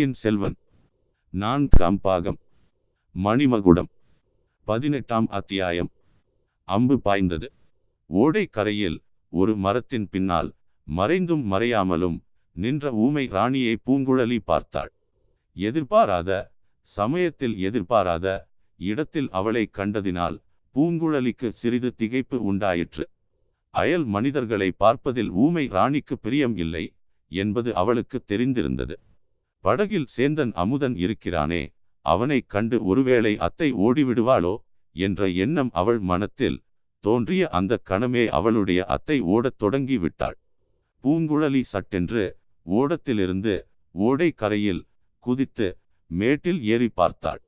பொன்னியின் செல்வன். நான் கம்பாகம். மணிமகுடம். பதினெட்டாம் அத்தியாயம். அம்பு பாய்ந்தது. ஓடை கரையில் ஒரு மரத்தின் பின்னால் மறைந்தும் மறையாமலும் நின்ற ஊமை ராணியை பூங்குழலி பார்த்தாள். எதிர்பாராத சமயத்தில் எதிர்பாராத இடத்தில் அவளை கண்டதினால் பூங்குழலிக்கு சிறிது திகைப்பு உண்டாயிற்று. அயல் மனிதர்களை பார்ப்பதில் ஊமை ராணிக்கு பிரியம் இல்லை என்பது அவளுக்கு தெரிந்திருந்தது. படகில் சேந்தன் அமுதன் இருக்கிறானே அவனைக் கண்டு ஒருவேளை அத்தை ஓடிவிடுவாளோ என்ற எண்ணம் அவள் மனத்தில் தோன்றிய அந்த கணமே அவளுடைய அத்தை ஓடத் தொடங்கி விட்டாள் பூங்குழலி சட்டென்று ஓடத்திலிருந்து ஓடை கரையில் குதித்து மேட்டில் ஏறி பார்த்தாள்.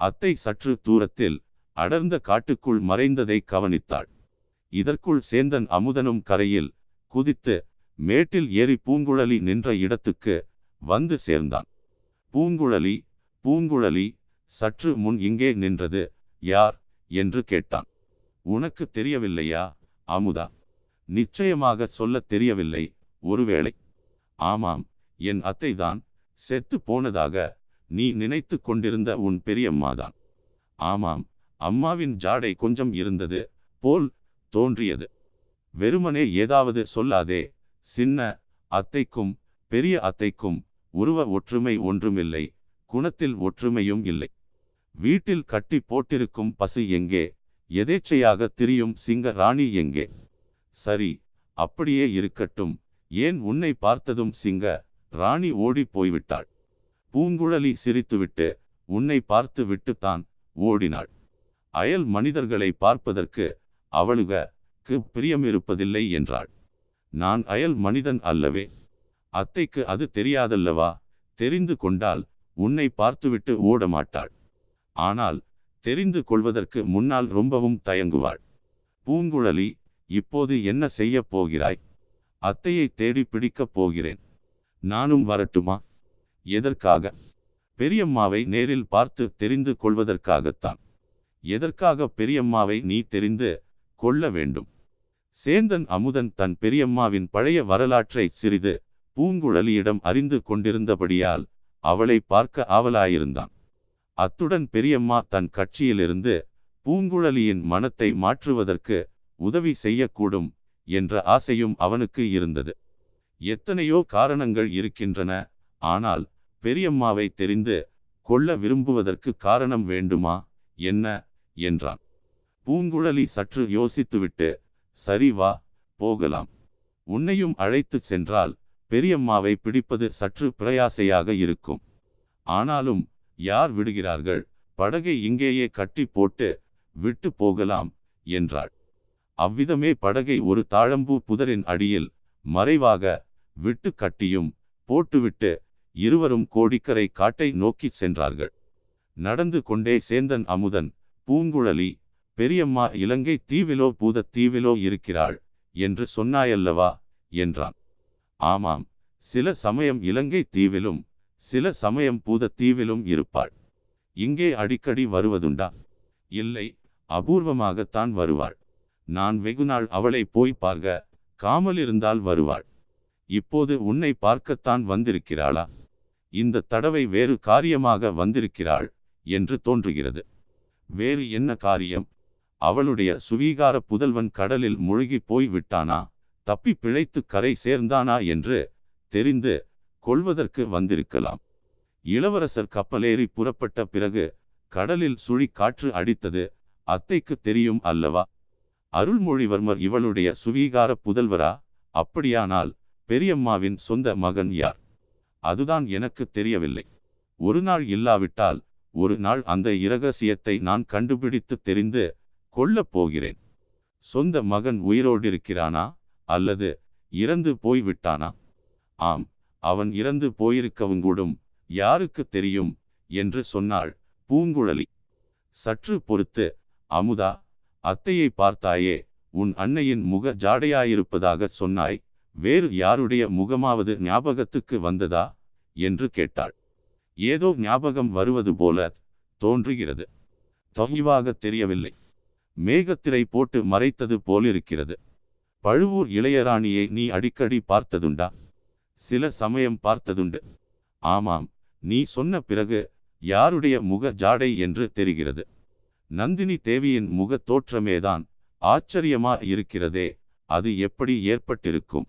அத்தை சற்று தூரத்தில் அடர்ந்த காட்டுக்குள் மறைந்ததை கவனித்தாள். இதற்குள் சேந்தன் அமுதனும் கரையில் குதித்து மேட்டில் ஏறி பூங்குழலி நின்ற இடத்துக்கு வந்து சேர்ந்தான். பூங்குழலி பூங்குழலி சற்று முன் இங்கே நின்றது யார் என்று கேட்டான். உனக்கு தெரியவில்லையா அமுதா? நிச்சயமாக சொல்லத் தெரியவில்லை ஒருவேளை. ஆமாம் என் அத்தைதான் செத்து போனதாக நீ நினைத்து கொண்டிருந்த உன் பெரியம்மாதான். ஆமாம் அம்மாவின் ஜாடை கொஞ்சம் இருந்தது போல் தோன்றியது. வெறுமனே ஏதாவது சொல்லாதே சின்ன அத்தைக்கும் பெரிய அத்தைக்கும் உருவ ஒற்றுமை ஒன்றுமில்லை குணத்தில் ஒற்றுமையும் இல்லை. வீட்டில் கட்டி போட்டிருக்கும் பசு எங்கே? எதேச்சையாக திரியும் சிங்க ராணி எங்கே? சரி அப்படியே இருக்கட்டும். ஏன் உன்னை பார்த்ததும் சிங்க ராணி ஓடி போய்விட்டாள்? பூங்குழலி சிரித்துவிட்டு உன்னை பார்த்து விட்டுத்தான் ஓடினாள். அயல் மனிதர்களை பார்ப்பதற்கு அவளுக பிரியம் இருப்பதில்லை என்றாள். நான் அயல் மனிதன் அல்லவே. அத்தைக்கு அது தெரியாதல்லவா? தெரிந்து கொண்டால் உன்னை பார்த்துவிட்டு ஓட மாட்டாள் ஆனால் தெரிந்து கொள்வதற்கு முன்னால் ரொம்பவும் தயங்குவாள். பூங்குழலி இப்போது என்ன செய்ய போகிறாய்? அத்தையை தேடி பிடிக்கப் போகிறேன். நானும் வரட்டுமா? எதற்காக? பெரியம்மாவை நேரில் பார்த்து தெரிந்து கொள்வதற்காகத்தான். எதற்காக பெரியம்மாவை நீ தெரிந்து கொள்ள வேண்டும்? சேந்தன் அமுதன் தன் பெரியம்மாவின் பழைய வரலாற்றை சிறிது பூங்குழலியிடம் அறிந்து கொண்டிருந்தபடியால் அவளை பார்க்க ஆவலாயிருந்தான். அத்துடன் பெரியம்மா தன் கட்சியிலிருந்து பூங்குழலியின் மனத்தை மாற்றுவதற்கு உதவி செய்யக்கூடும் என்ற ஆசையும் அவனுக்கு இருந்தது. எத்தனையோ காரணங்கள் இருக்கின்றன. ஆனால் பெரியம்மாவை தெரிந்து கொள்ள விரும்புவதற்கு காரணம் வேண்டுமா? என்ன? என்றான். பூங்குழலி சற்று யோசித்துவிட்டு சரி வா போகலாம். உன்னையும் அழைத்துச் சென்றால் பெரியம்மாவை பிடிப்பது சற்று பிரயாசையாக இருக்கும். ஆனாலும் யார் விடுகிறார்கள்? படகை இங்கேயே கட்டி போட்டு விட்டு போகலாம் என்றாள். அவ்விதமே படகை ஒரு தாழம்பூ புதரின் அடியில் மறைவாக விட்டு கட்டியும் போட்டுவிட்டு இருவரும் கோடிக்கரை காட்டை நோக்கிச் சென்றார்கள். நடந்து கொண்டே சேந்தன் அமுதன் பூங்குழலி பெரியம்மா இலங்கை தீவிலோ பூதத் தீவிலோ இருக்கிறாள் என்று சொன்னாயல்லவா? என்றான். ஆமாம் சில சமயம் இலங்கை தீவிலும் சில சமயம் பூதத் தீவிலும் இருப்பாள். இங்கே அடிக்கடி வருவதுண்டா? இல்லை அபூர்வமாகத்தான் வருவாள். நான் வெகுநாள் அவளை போய் பார்க்க காமல் இருந்தால் வருவாள். இப்போது உன்னை பார்க்கத்தான் வந்திருக்கிறாளா? இந்த தடவை வேறு காரியமாக வந்திருக்கிறாள் என்று தோன்றுகிறது. வேறு என்ன காரியம்? அவளுடைய சுவீகார புதல்வன் கடலில் முழுகி போய் விட்டானா? தப்பி பிழைத்து கரை சேர்ந்தானா என்று தெரிந்து கொள்வதற்கு வந்திருக்கலாம். இளவரசர் கப்பலேறி புறப்பட்ட பிறகு கடலில் சுழி காற்று அடித்தது அத்தைக்கு தெரியும் அல்லவா? அருள்மொழிவர்மர் இவளுடைய சுவீகார புதல்வரா? அப்படியானால் பெரியம்மாவின் சொந்த மகன் யார்? அதுதான் எனக்கு தெரியவில்லை. ஒரு நாள் இல்லாவிட்டால் ஒரு நாள் அந்த இரகசியத்தை நான் கண்டுபிடித்து தெரிந்து கொள்ளப் போகிறேன். சொந்த மகன் உயிரோடிருக்கிறானா? அல்லது இறந்து போய்விட்டானா? ஆம் அவன் இறந்து போயிருக்கவுங்கூடும் யாருக்கு தெரியும்? என்று சொன்னாள் பூங்குழலி. சற்று பொறுத்து அமுதா அத்தையை பார்த்தாயே உன் அன்னையின் முக ஜாடையாயிருப்பதாக சொன்னாய் வேறு யாருடைய முகமாவது ஞாபகத்துக்கு வந்ததா? என்று கேட்டாள். ஏதோ ஞாபகம் வருவது போல தோன்றுகிறது. தொகைவாக தெரியவில்லை. மேகத்திரை போட்டு மறைத்தது போலிருக்கிறது. பழுவூர் இளையராணியை நீ அடிக்கடி பார்த்ததுண்டா? சில சமயம் பார்த்ததுண்டு. ஆமாம் நீ சொன்ன பிறகு யாருடைய முக ஜாடை என்று தெரிகிறது. நந்தினி தேவியின் முக தோற்றமேதான் ஆச்சரியமா இருக்கிறதே அது எப்படி ஏற்பட்டிருக்கும்?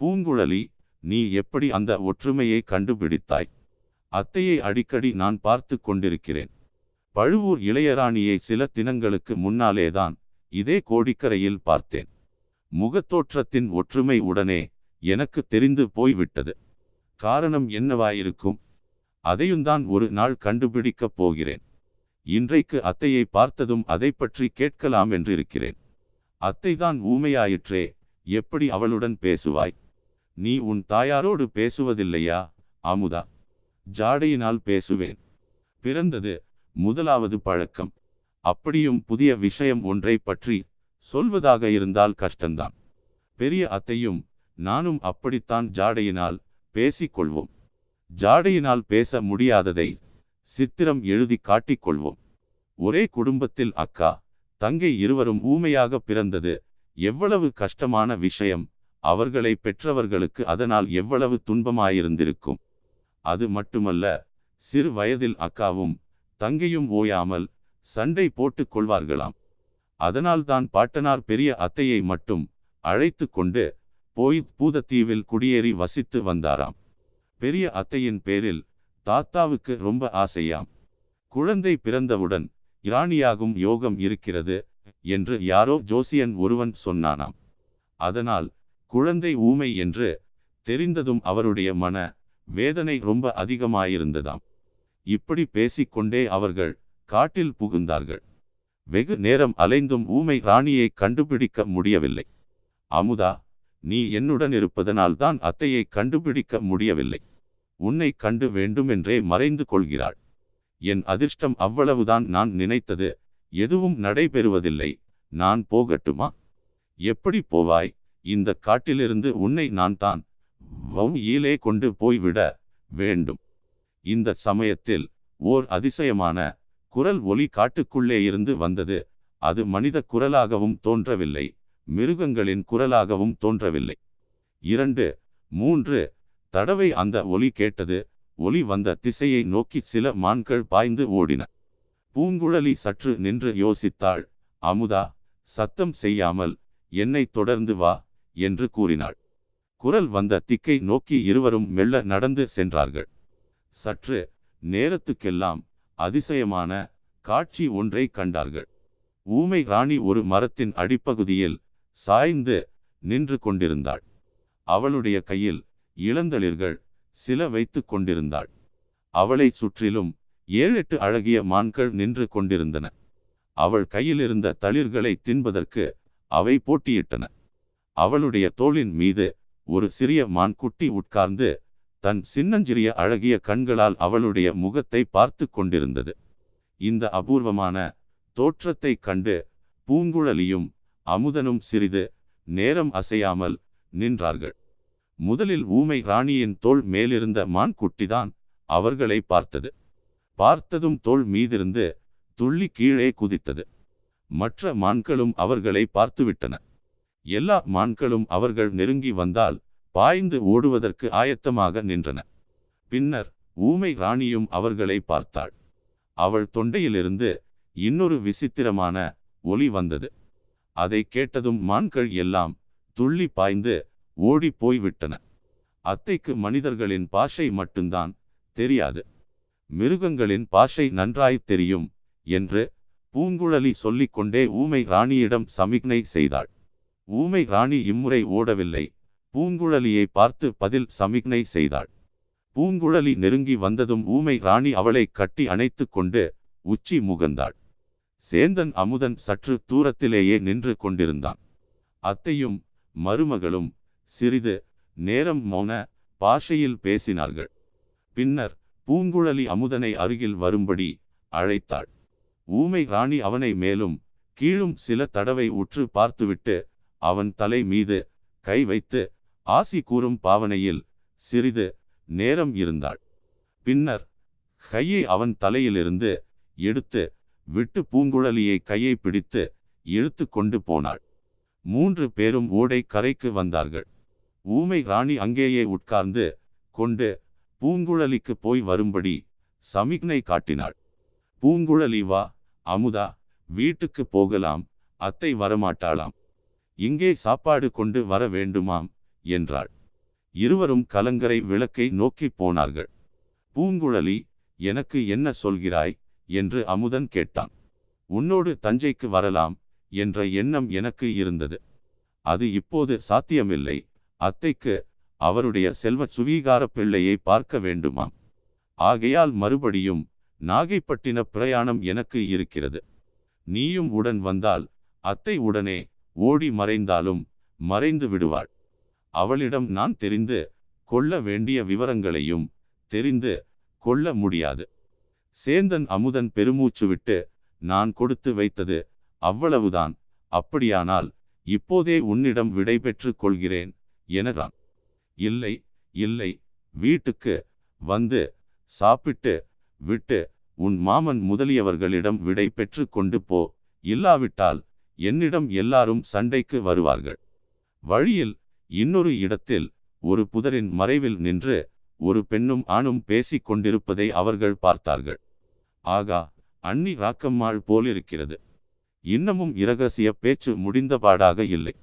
பூங்குழலி நீ எப்படி அந்த ஒற்றுமையை கண்டுபிடித்தாய்? அத்தையை அடிக்கடி நான் பார்த்து கொண்டிருக்கிறேன். பழுவூர் இளையராணியை சில தினங்களுக்கு முன்னாலேதான் இதே கோடிக்கரையில் பார்த்தேன். முகத்தோற்றத்தின் ஒற்றுமை உடனே எனக்கு தெரிந்து போய்விட்டது. காரணம் என்னவாயிருக்கும்? அதையும்தான் ஒரு நாள் கண்டுபிடிக்கப் போகிறேன். இன்றைக்கு அத்தையை பார்த்ததும் அதை பற்றி கேட்கலாம் என்றிருக்கிறேன். அத்தைதான் ஊமையாயிற்றே எப்படி அவளுடன் பேசுவாய்? நீ உன் தாயாரோடு பேசுவதில்லையா? அமுதா. ஜாடையினால் பேசுவேன். பிறந்தது முதலாவது பழக்கம். அப்படியும் புதிய விஷயம் ஒன்றை பற்றி சொல்வதாக இருந்தால் கஷ்டந்தான். பெரிய அத்தையும் நானும் அப்படித்தான் ஜாடையினால் பேசிக்கொள்வோம். ஜாடையினால் பேச முடியாததை சித்திரம் எழுதி காட்டிக்கொள்வோம். ஒரே குடும்பத்தில் அக்கா தங்கை இருவரும் ஊமையாக பிறந்தது எவ்வளவு கஷ்டமான விஷயம். அவர்களை பெற்றவர்களுக்கு அதனால் எவ்வளவு துன்பமாயிருந்திருக்கும். அது மட்டுமல்ல சிறு வயதில் அக்காவும் தங்கையும் ஓயாமல் சண்டை போட்டுக் கொள்வார்களாம். அதனால்தான் பாட்டனார் பெரிய அத்தையை மட்டும் அழைத்து கொண்டு போய் பூதத்தீவில் குடியேறி வசித்து வந்தாராம். பெரிய அத்தையின் பேரில் தாத்தாவுக்கு ரொம்ப ஆசையாம். குழந்தை பிறந்தவுடன் இராணியாகும் யோகம் இருக்கிறது என்று யாரோ ஜோசியன் ஒருவன் சொன்னானாம். அதனால் குழந்தை ஊமை என்று தெரிந்ததும் அவருடைய மன வேதனை ரொம்ப அதிகமாயிருந்ததாம். இப்படி பேசிக்கொண்டே அவர்கள் காட்டில் புகுந்தார்கள். வெகு நேரம் அலைந்தும் ஊமை ராணியை கண்டுபிடிக்க முடியவில்லை. அமுதா நீ என்னுடன் இருப்பதனால்தான் அத்தையை கண்டுபிடிக்க முடியவில்லை. உன்னை கண்டு வேண்டுமென்றே மறைந்து கொள்கிறாள். என் அதிர்ஷ்டம் அவ்வளவுதான் நான் நினைத்தது. எதுவும் நடைபெறுவதில்லை. நான் போகட்டுமா? எப்படி போவாய்? இந்த காட்டிலிருந்து உன்னை நான் தான் ஈலே கொண்டு போய்விட வேண்டும். இந்த சமயத்தில் ஓர் அதிசயமான குரல் ஒலி காட்டுக்குள்ளே இருந்து வந்தது. அது மனித குரலாகவும் தோன்றவில்லை. மிருகங்களின் குரலாகவும் தோன்றவில்லை. இரண்டு மூன்று தடவை அந்த ஒலி கேட்டது. ஒலி வந்த திசையை நோக்கி சில மான்கள் பாய்ந்து ஓடின. பூங்குழலி சற்று நின்று யோசித்தாள். அமுதா சத்தம் செய்யாமல் என்னை தொடர்ந்து வா என்று கூறினாள். குரல் வந்த திக்கை நோக்கி இருவரும் மெல்ல நடந்து சென்றார்கள். சற்று நேரத்துக்கெல்லாம் அதிசயமான காட்சி ஒன்றை கண்டார்கள். ஊமை ராணி ஒரு மரத்தின் அடிப்பகுதியில் சாய்ந்து நின்று கொண்டிருந்தாள். அவளுடைய கையில் இளந்தளிர்கள் சில வைத்து கொண்டிருந்தாள். அவளை சுற்றிலும் ஏழெட்டு அழகிய மான்கள் நின்று கொண்டிருந்தன. அவள் கையிலிருந்த தளிர்களை தின்பதற்கு அவை போட்டியிட்டன. அவளுடைய தோளின் மீது ஒரு சிறிய மான்குட்டி உட்கார்ந்து தன் சின்னஞ்சிறிய அழகிய கண்களால் அவளுடைய முகத்தை பார்த்து கொண்டிருந்தது. இந்த அபூர்வமான தோற்றத்தை கண்டு பூங்குழலியும் அமுதனும் சிறிது நேரம் அசையாமல் நின்றார்கள். முதலில் ஊமை ராணியின் தோள் மேலிருந்த மான் குட்டிதான் அவர்களை பார்த்தது. பார்த்ததும் தோள் மீதிருந்து துள்ளி கீழே குதித்தது. மற்ற மான்களும் அவர்களை பார்த்துவிட்டன. எல்லா மான்களும் அவர்கள் நெருங்கி வந்தால் பாய்ந்து ஓடுவதற்கு ஆயத்தமாக நின்றன. பின்னர் ஊமை ராணியும் அவர்களை பார்த்தாள். அவள் தொண்டையிலிருந்து இன்னொரு விசித்திரமான ஒலி வந்தது. அதை கேட்டதும் மான்கள் எல்லாம் துள்ளி பாய்ந்து ஓடி போய்விட்டன. அத்தைக்கு மனிதர்களின் பாஷை மட்டும்தான் தெரியாது. மிருகங்களின் பாஷை நன்றாய் தெரியும் என்று பூங்குழலி சொல்லிக்கொண்டே ஊமை ராணியிடம் சமிக்ஞை செய்தாள். ஊமை ராணி இம்முறை ஓடவில்லை. பூங்குழலியை பார்த்து பதில் சமிக்ஞை செய்தாள். பூங்குழலி நெருங்கி வந்ததும் ஊமை ராணி அவளை கட்டி அணைத்து கொண்டு உச்சி முகந்தாள். சேந்தன் அமுதன் சற்று தூரத்திலேயே நின்று கொண்டிருந்தான். அத்தையும் மருமகளும் சிறிது நேரம் மௌன பாஷையில் பேசினார்கள். பின்னர் பூங்குழலி அமுதனை அருகில் வரும்படி அழைத்தாள். ஊமை ராணி அவனை மேலும் கீழும் சில தடவை உற்று பார்த்துவிட்டு அவன் தலை மீது கை வைத்து ஆசி கூறும் பாவனையில் சிறிது நேரம் இருந்தாள். பின்னர் கையை அவன் தலையிலிருந்து எடுத்து விட்டு பூங்குழலியை கையை பிடித்து இழுத்து கொண்டு போனாள். மூன்று பேரும் ஓடை கரைக்கு வந்தார்கள். ஊமை ராணி அங்கேயே உட்கார்ந்து கொண்டு பூங்குழலிக்கு போய் வரும்படி சமிக்னை காட்டினாள். பூங்குழலி வா அமுதா வீட்டுக்கு போகலாம் அத்தை வரமாட்டாளாம். இங்கே சாப்பாடு கொண்டு வர வேண்டுமாம் என்றாள். இருவரும் கலங்கரை விளக்கை நோக்கி போனார்கள். பூங்குழலி எனக்கு என்ன சொல்கிறாய்? என்று அமுதன் கேட்டான். உன்னோடு தஞ்சைக்கு வரலாம் என்ற எண்ணம் எனக்கு இருந்தது. அது இப்போது சாத்தியமில்லை. அத்தைக்கு அவருடைய செல்வ சுவீகார பிள்ளையை பார்க்க வேண்டுமாம். ஆகையால் மறுபடியும் நாகைப்பட்டின பிரயாணம் எனக்கு இருக்கிறது. நீயும் உடன் வந்தால் அத்தை உடனே ஓடி மறைந்தாலும் மறைந்து விடுவாள். அவளிடம் நான் தெரிந்து கொள்ள வேண்டிய விவரங்களையும் தெரிந்து கொள்ள முடியாது. சேந்தன் அமுதன் பெருமூச்சு விட்டு நான் கொடுத்து வைத்தது அவ்வளவுதான். அப்படியானால் இப்போதே உன்னிடம் விடை பெற்று கொள்கிறேன் எனதான் இல்லை இல்லை. வீட்டுக்கு வந்து சாப்பிட்டு விட்டு உன் மாமன் முதலியவர்களிடம் விடை பெற்று கொண்டு போ. இல்லாவிட்டால் என்னிடம் எல்லாரும் சண்டைக்கு வருவார்கள். வழியில் இன்னொரு இடத்தில் ஒரு புதரின் மறைவில் நின்று ஒரு பெண்ணும் ஆணும் பேசிக் கொண்டிருப்பதை அவர்கள் பார்த்தார்கள். ஆகா அன்னி ராக்கம்மாள் போலிருக்கிறது. இன்னமும் இரகசிய பேச்சு முடிந்தபாடாக இல்லை.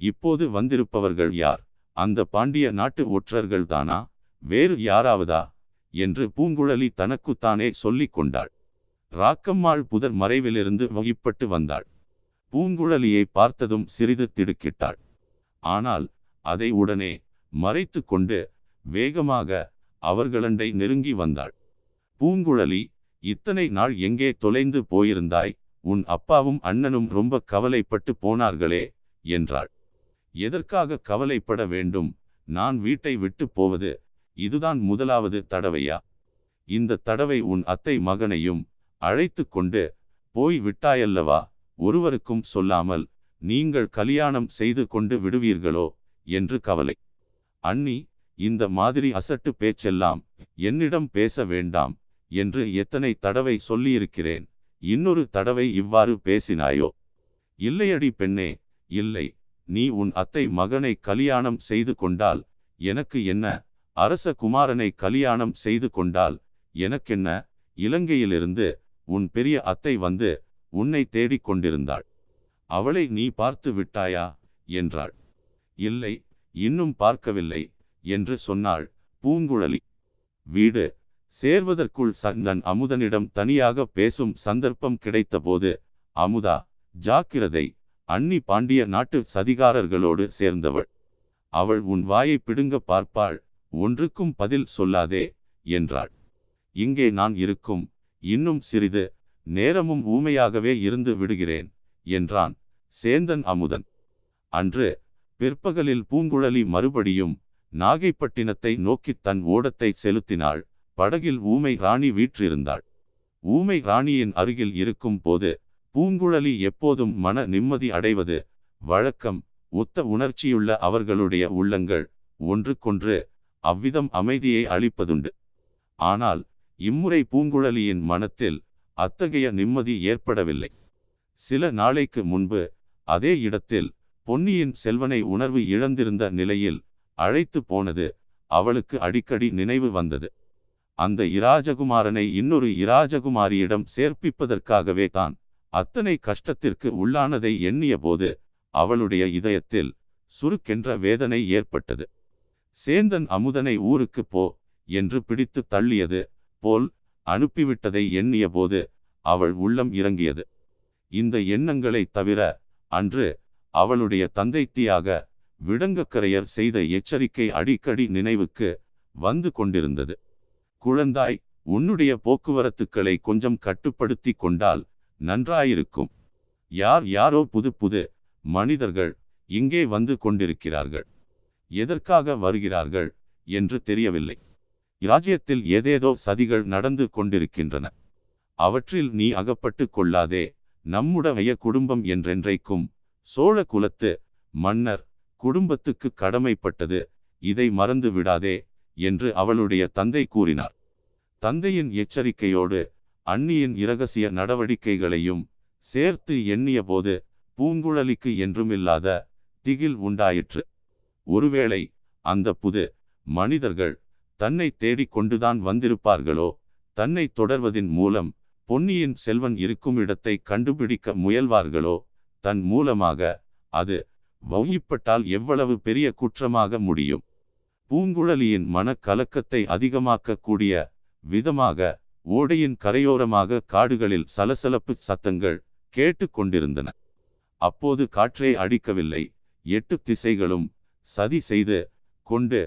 இப்போது வந்திருப்பவர்கள் யார்? அந்த பாண்டிய நாட்டு ஒற்றர்கள் தானா? வேறு யாராவதா? என்று பூங்குழலி தனக்குத்தானே சொல்லிக் கொண்டாள். ராக்கம்மாள் புதர் மறைவிலிருந்து வகிப்பட்டு வந்தாள். பூங்குழலியை பார்த்ததும் சிறிது திடுக்கிட்டாள். ஆனால் அதை உடனே மறைத்து கொண்டு வேகமாக அவர்களண்டை நெருங்கி வந்தாள். பூங்குழலி இத்தனை நாள் எங்கே தொலைந்து போயிருந்தாய்? உன் அப்பாவும் அண்ணனும் ரொம்ப கவலைப்பட்டு போனார்களே என்றாள். எதற்காக கவலைப்பட வேண்டும்? நான் வீட்டை விட்டு போவது இதுதான் முதலாவது தடவையா? இந்த தடவை உன் அத்தை மகனையும் அழைத்து கொண்டு போய் விட்டாயல்லவா? ஒருவருக்கும் சொல்லாமல் நீங்கள் கல்யாணம் செய்து கொண்டு விடுவீர்களோ? என்று கவலை. அண்ணி இந்த மாதிரி அசட்டு பேச்செல்லாம் என்னிடம் பேச வேண்டாம் என்று எத்தனை தடவை சொல்லியிருக்கிறேன். இன்னொரு தடவை இவ்வாறு பேசினாயோ? இல்லையடி பெண்ணே இல்லை. நீ உன் அத்தை மகனை கல்யாணம் செய்து கொண்டால் எனக்கு என்ன? அரச குமாரனை கல்யாணம் செய்து கொண்டால் எனக்கென்ன? இலங்கையிலிருந்து உன் பெரிய அத்தை வந்து உன்னை தேடிக் கொண்டிருந்தாள் அவளை நீ பார்த்து விட்டாயா? என்றாள். இல்லை இன்னும் பார்க்கவில்லை என்று சொன்னாள் பூங்குழலி. வீடு. சேர்வதற்குள் சந்தன் அமுதனிடம் தனியாக பேசும் சந்தர்ப்பம் கிடைத்தபோது அமுதா ஜாக்கிரதை அன்னி பாண்டிய நாட்டு சதிகாரர்களோடு சேர்ந்தவள். அவள் உன் வாயை பிடுங்க பார்ப்பாள் ஒன்றுக்கும் பதில் சொல்லாதே என்றாள். இங்கே நான் இருக்கும் இன்னும் சிறிது நேரமும் ஊமையாகவே இருந்து விடுகிறேன் என்றான் சேந்தன் அமுதன். அன்று பிற்பகலில் பூங்குழலி மறுபடியும் நாகைப்பட்டினத்தை நோக்கி தன் ஓடத்தை செலுத்தினாள். படகில் ஊமை ராணி வீற்றிருந்தாள். ஊமை ராணியின் அருகில் இருக்கும் போது பூங்குழலி எப்போதும் மன நிம்மதி அடைவது வழக்கம். ஒத்த உணர்ச்சியுள்ள அவர்களுடைய உள்ளங்கள் ஒன்றுக்கொன்று அவ்விதம் அமைதியை அளிப்பதுண்டு. ஆனால் இம்முறை பூங்குழலியின் மனத்தில் அத்தகைய நிம்மதி ஏற்படவில்லை. சில நாளைக்கு முன்பு அதே இடத்தில் பொன்னியின் செல்வனை உணர்வு இழந்திருந்த நிலையில் அழைத்து போனது அவளுக்கு அடிக்கடி நினைவு வந்தது. அந்த இராஜகுமாரனை இன்னொரு இராஜகுமாரியிடம் சேர்ப்பிப்பதற்காகவே தான் அத்தனை கஷ்டத்திற்கு உள்ளானதை எண்ணிய போது அவளுடைய இதயத்தில் சுருக்கென்ற வேதனை ஏற்பட்டது. சேந்தன் அமுதனை ஊருக்கு போ என்று பிடித்து தள்ளியது போல் அனுப்பிவிட்டதை எண்ணிய போது அவள் உள்ளம் இறங்கியது. இந்த எண்ணங்களை தவிர அன்று அவளுடைய தந்தைத்தியாக விடங்கக்கரையர் செய்த எச்சரிக்கை அடிக்கடி நினைவுக்கு வந்து கொண்டிருந்தது. குழந்தாய் உன்னுடைய போக்குவரத்துக்களை கொஞ்சம் கட்டுப்படுத்தி கொண்டால் நன்றாயிருக்கும். யார் யாரோ புது புது மனிதர்கள் இங்கே வந்து கொண்டிருக்கிறார்கள். எதற்காக வருகிறார்கள் என்று தெரியவில்லை. இராஜ்யத்தில் ஏதேதோ சதிகள் நடந்து கொண்டிருக்கின்றன. அவற்றில் நீ அகப்பட்டு கொள்ளாதே நம்முடைய குடும்பம் என்றென்றைக்கும் சோழ குலத்து மன்னர் குடும்பத்துக்கு கடமைப்பட்டது. இதை மறந்து விடாதே என்று அவளுடைய தந்தை கூறினார். தந்தையின் எச்சரிக்கையோடு அன்னியின் இரகசிய நடவடிக்கைகளையும் சேர்த்து எண்ணியபோது பூங்குழலிக்கு என்றுமில்லாத திகில் உண்டாயிற்று. ஒருவேளை அந்த புது மனிதர்கள் தன்னை தேடிக் கொண்டுதான் வந்திருப்பார்களோ? தன்னை தொடர்வதின் மூலம் பொன்னியின் செல்வன் இருக்கும் இடத்தை கண்டுபிடிக்க முயல்வார்களோ? தன் மூலமாக அது வௌகிப்பட்டால் எவ்வளவு பெரிய குற்றமாக முடியும். பூங்குழலியின் மனக்கலக்கத்தை அதிகமாக்கக்கூடிய விதமாக ஓடையின் கரையோரமாக காடுகளில் சலசலப்பு சத்தங்கள் கேட்டு கொண்டிருந்தன. அப்போது காற்றே அடிக்கவில்லை. எட்டு திசைகளும் சதி செய்து கொண்டு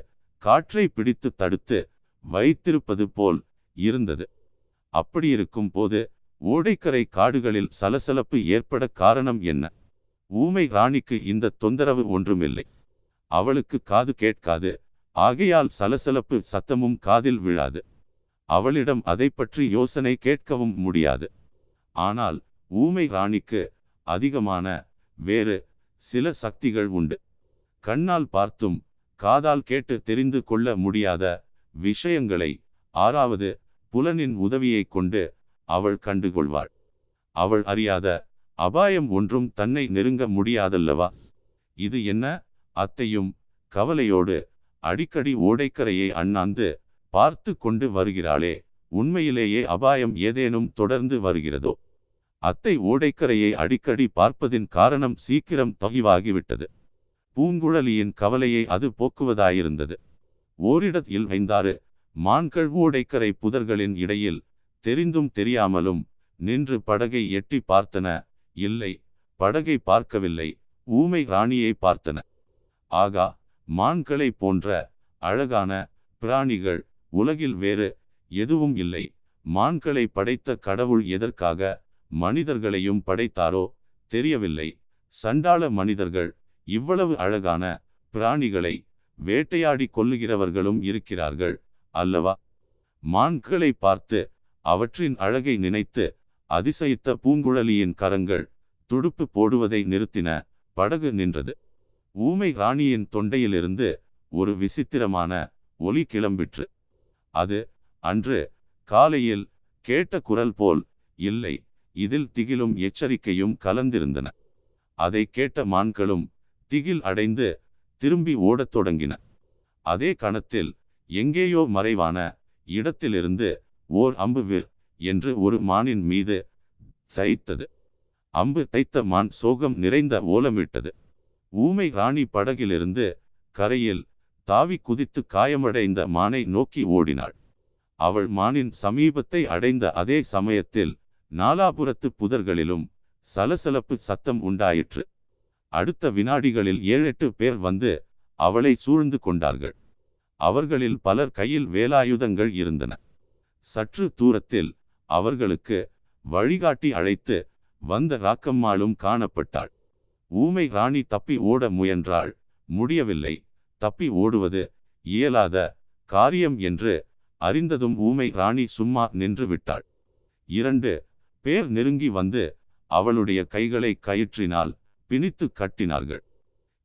காற்றை பிடித்து தடுத்து வைத்திருப்பது போல் இருந்தது. அப்படியிருக்கும் போது ஓடைக்கரை காடுகளில் சலசலப்பு ஏற்பட காரணம் என்ன? ஊமை ராணிக்கு இந்த தொந்தரவு ஒன்றுமில்லை. அவளுக்கு காது கேட்காது. ஆகையால் சலசலப்பு சத்தமும் காதில் விழாது. அவளிடம் அதை பற்றி யோசனை கேட்கவும் முடியாது. ஆனால் ஊமை ராணிக்கு அதிகமான வேறு சில சக்திகள் உண்டு. கண்ணால் பார்த்தும் காதால் கேட்டு தெரிந்து கொள்ள முடியாத விஷயங்களை ஆறாவது புலனின் உதவியை கொண்டு அவள் கண்டுகொள்வாள். அவள் அறியாத அபாயம் ஒன்றும் தன்னை நெருங்க முடியாதல்லவா? இது என்ன? அத்தையும் கவலையோடு அடிக்கடி ஓடைக்கரையை அண்ணாந்து பார்த்து கொண்டு வருகிறாளே உண்மையிலேயே அபாயம் ஏதேனும் தொடர்ந்து வருகிறதோ? அத்தை ஓடைக்கரையை அடிக்கடி பார்ப்பதின் காரணம் சீக்கிரம் தொகிவாகிவிட்டது. பூங்குழலியின் கவலையை அது போக்குவதாயிருந்தது. ஓரிடத்தில் ஐந்தாறு மான்கள் ஓடைக்கரை புதர்களின் இடையில் தெரிந்தும் தெரியாமலும் நின்று படகை எட்டி பார்த்தன. இல்லை படகை பார்க்கவில்லை ஊமை ராணியை பார்த்தன. ஆகா மான்களை போன்ற அழகான பிராணிகள் உலகில் வேறு எதுவும் இல்லை. மான்களை படைத்த கடவுள் எதற்காக மனிதர்களையும் படைத்தாரோ தெரியவில்லை. சண்டாள மனிதர்கள் இவ்வளவு அழகான பிராணிகளை வேட்டையாடி கொள்ளுகிறவர்களும் இருக்கிறார்கள் அல்லவா? மான்களை பார்த்து அவற்றின் அழகை நினைத்து அதிசயித்த பூங்குழலியின் கரங்கள் துடுப்பு போடுவதை நிறுத்தின படகு நின்றது. ஊமை ராணியின் தொண்டையிலிருந்து ஒரு விசித்திரமான ஒலி கிளம்பிற்று. அது அன்று காலையில் கேட்ட குரல் போல் இல்லை இதில் திகிலும் எச்சரிக்கையும் கலந்திருந்தன. அதை கேட்ட மான்களும் திகில் அடைந்து திரும்பி ஓடத் தொடங்கின. அதே கணத்தில் எங்கேயோ மறைவான இடத்திலிருந்து ஓர் அம்பு விர் என்று ஒரு மானின் மீது தைத்தது அம்பு தைத்த மான் சோகம் நிறைந்த ஓலமிட்டது. ஊமை ராணி படகிலிருந்து கரையில் தாவி குதித்து காயமடைந்த மானை நோக்கி ஓடினாள். அவள் மானின் சமீபத்தை அடைந்த அதே சமயத்தில் நாலாபுரத்து புதர்களிலும் சலசலப்பு சத்தம் உண்டாயிற்று. அடுத்த வினாடிகளில் ஏழெட்டு பேர் வந்து அவளை சூழ்ந்து கொண்டார்கள். அவர்களில் பலர் கையில் வேலாயுதங்கள் இருந்தன. சற்று தூரத்தில் அவர்களுக்கு வழிகாட்டி அழைத்து வந்த ராக்கம்மாளும் காணப்பட்டாள். ஊமை ராணி தப்பி ஓட முயன்றாள். முடியவில்லை. தப்பி ஓடுவது இயலாத காரியம் என்று அறிந்ததும் ஊமை ராணி சும்மா நின்று விட்டாள். இரண்டு பேர் நெருங்கி வந்து அவளுடைய கைகளை கயிற்றினால் பிணித்து கட்டினார்கள்.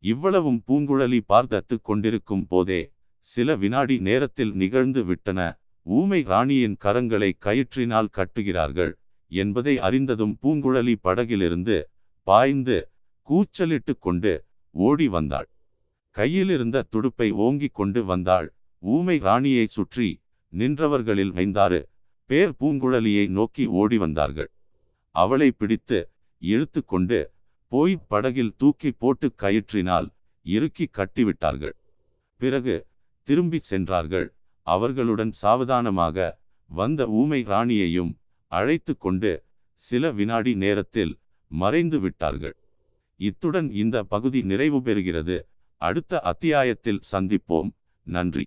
இவ்வளவும் பூங்குழலி பார்த்தத்து கொண்டிருக்கும் போதே சில வினாடி நேரத்தில் நிகழ்ந்து விட்டன ஊமை ராணியின் கரங்களை கயிற்றினால் கட்டுகிறார்கள் என்பதை அறிந்ததும் பூங்குழலி படகிலிருந்து பாய்ந்து கூச்சலிட்டு கொண்டு ஓடி வந்தாள். கையிலிருந்த துடுப்பை ஓங்கிக் கொண்டு வந்தாள். ஊமை ராணியை சுற்றி நின்றவர்களில் ஐந்தாறு பேர் பூங்குழலியை நோக்கி ஓடி வந்தார்கள். அவளை பிடித்து இழுத்து கொண்டு போய் படகில் தூக்கி போட்டு கயிற்றினால் இறுக்கி கட்டிவிட்டார்கள். பிறகு திரும்பிச் சென்றார்கள். அவர்களுடன் சாவதானமாக வந்த ஊமை ராணியையும் அழைத்து கொண்டு சில வினாடி நேரத்தில் மறைந்து விட்டார்கள். இத்துடன் இந்த பகுதி நிறைவு பெறுகிறது. அடுத்த அத்தியாயத்தில் சந்திப்போம். நன்றி.